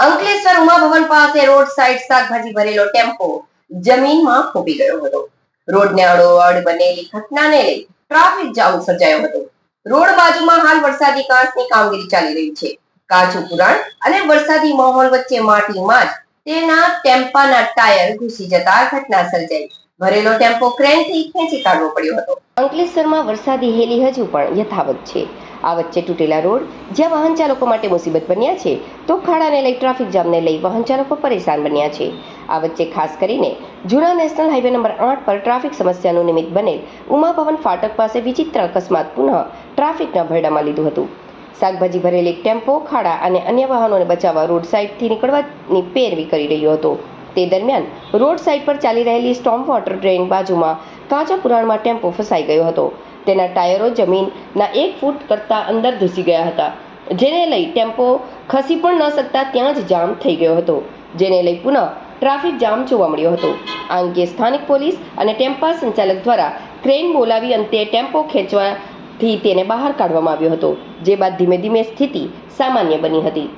અંકલેશ્વર ઉમાભવન પાસે road side શાકભાજી ભરેલો ટેમ્પો જમીનમાં ખોપી ગયો હતો. રોડને અડોઅડ બનેલી ઘટનાને લઈ ટ્રાફિક જામ સર્જાયો હતો. રોડ બાજુમાં હાલ વરસાદી કાંસની કામગીરી ચાલી રહી છે. કાચું પુરાણ અને વરસાદી માહોલ વચ્ચે માટીમાં જ તેના ટેમ્પાના ટાયર ઘૂસી જતા ઘટના સર્જાઈ. ભરેલો ટેમ્પો ક્રેનથી ખેંચી કાઢવો પડ્યો હતો. અંકલેશ્વરમાં વરસાદી હેલી હજુ પણ યથાવત છે. આ વચ્ચે તૂટેલા રોડ, જ્યાં વાહન ચાલકો માટે મુસીબત બન્યા છે, તો ખાડાને લઈ ટ્રાફિક જામને લઈ વાહન ચાલકો પરેશાન બન્યા છે. આ વચ્ચે ખાસ કરીને જૂના નેશનલ હાઈવે નંબર આઠ પર ટ્રાફિક સમસ્યાનું નિમિત્ત બનેલ ઉમાભવન ફાટક પાસે વિચિત્ર અકસ્માત પુનઃ ટ્રાફિકના ભરડામાં લીધું હતું. શાકભાજી ભરેલી ટેમ્પો, ખાડા અને અન્ય વાહનોને બચાવવા રોડ સાઈડથી નીકળવાની પેરવી કરી રહ્યો હતો. તે દરમિયાન રોડ સાઈડ પર ચાલી રહેલી સ્ટોમ વોટર ટ્રેન બાજુમાં કાચા પુરાણમાં ટેમ્પો ફસાઈ ગયો હતો. તેના ટાયરો જમીનના એક ફૂટ કરતાં અંદર ધૂસી ગયા હતા, જેને લઈ ટેમ્પો ખસી પણ ન શકતા ત્યાં જ જામ થઈ ગયો હતો, જેને લઈ પુનઃ ટ્રાફિક જામ જોવા મળ્યો હતો. આ અંગે સ્થાનિક પોલીસ અને ટેમ્પા સંચાલક દ્વારા ક્રેન બોલાવી અંતે ટેમ્પો ખેંચવાથી તેને બહાર કાઢવામાં આવ્યો હતો, જે બાદ ધીમે ધીમે સ્થિતિ સામાન્ય બની હતી.